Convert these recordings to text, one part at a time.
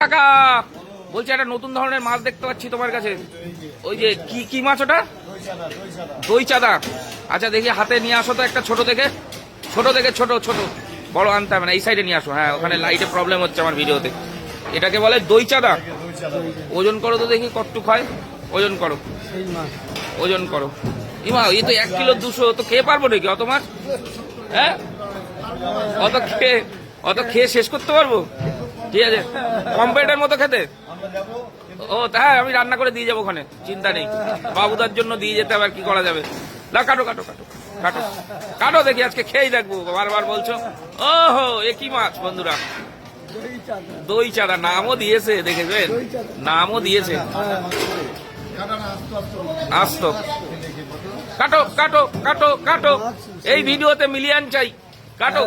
কাকা! বলছি, একটা নতুন ধরনের মাছ দেখতে পাচ্ছি তোমার কাছে। ওই যে, কি কি মাছ ওটা? দই চাদা। আচ্ছা দেখি, হাতে নিয়ে আসো তো একটা ছোট থেকে। ছোট থেকে ছোট ছোট। বড় আনতে হবে না, এই সাইডে নিয়ে আসো। হ্যাঁ ওখানে লাইটে প্রবলেম হচ্ছে আমার ভিডিওতে। এটাকে বলে দই চাদা। ওজন করো তো দেখি কটটুক হয়। ওজন করো। ওজন করো। ইমা, এই তো এক কিলো দুশো তো খেয়ে পারব নাকি অত মাছ? হ্যাঁ? অত খেয়ে অত খেয়ে শেষ করতে পারব? ঠিক আছে। কম্পিউটার মতো খেতে? ও হ্যাঁ আমি রান্না করে দিয়ে যাব ওখানে, চিন্তা নেই। বাবুদার জন্য দিয়ে যেতে আবার কি করা যাবে। না, কাটো কাটো কাটো কাটো। কাটো দেখি, আজকে খেয়েই দেখব, বারবার বলছো। ও হো এ কি মাছ বন্ধুরা? দই চাঁদা, নামও দিয়েছে, দেখেছেন? নামও দিয়েছে। আসতো কাটো কাটো কাটো কাটো। এই ভিডিওতে মিলিয়ন চাই। কাটো।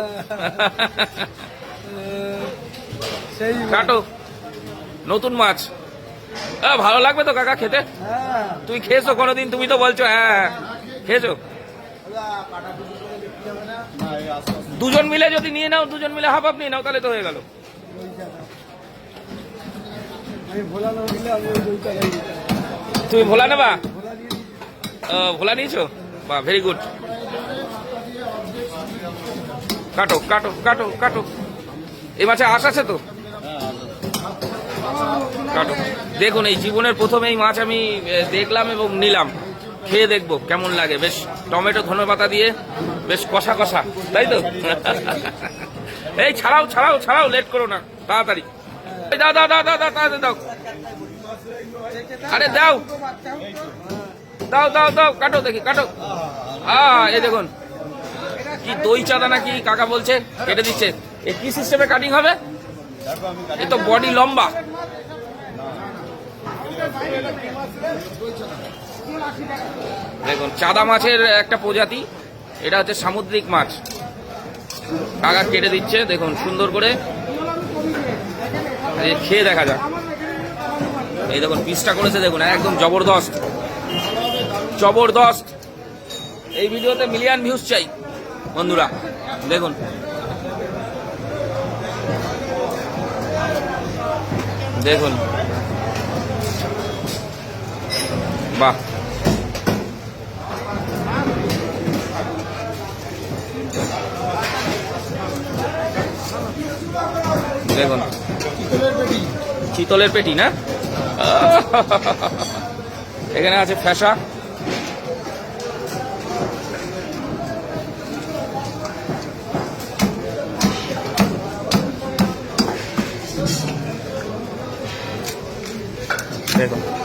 কাটো। নতুন মাছ। ভালো লাগবে তো কাকা খেতে। হ্যাঁ। তুই খেয়েছো কোনোদিন? তুমি তো বলছো হ্যাঁ খেয়েছো? দুজন মিলে যদি নিয়ে নাও দুজন মিলে হাফ হাফ নিয়ে নাও তাহলে তো হয়ে গেল। তুমি ভোলা নেবা? ভোলা নিয়েছো? বা ভেরি গুড কাটো কাটো কাটো কাটো। এই মাছে আশ আছে তো? কাটো। দেখুন, এই জীবনের প্রথম এই মাছ আমি দেখলাম এবং নিলাম। খেয়ে দেখব, কেমন লাগে। বেশ, টমেটো, ধনে পাতা দিয়ে বেশ কষা কষা, তাই তো? এই ছাড়াও ছাড়াও ছাড়াও, লেট করো না, তাড়াতাড়ি। দাও দাও দাও দাও আরে, দাও। দাও দাও দাও, কাটো দেখি, কাটো। আ, এই দেখুন। কি দই চাঁদা নাকি কাকা বলছে, কেটে দিচ্ছে। এ কি সিস্টেমে কাটিং হবে? এ তো বডি লম্বা। দেখুন, চাদা মাছের একটা প্রজাতি। এটা হচ্ছে সামুদ্রিক মাছ। কাকা কেটে দিচ্ছে, দেখুন, সুন্দর করে। খেয়ে দেখা যাক। এই দেখুন, পিসটা করেছে, দেখুন, একদম জবরদস্ত। জবরদস্ত। এই ভিডিওতে মিলিয়ন ভিউজ চাই, বন্ধুরা। দেখুন দেখুন। বাহ। দেখুন। চিতলের পেটি না? এখানে আছে ফ্যাসা দেখুন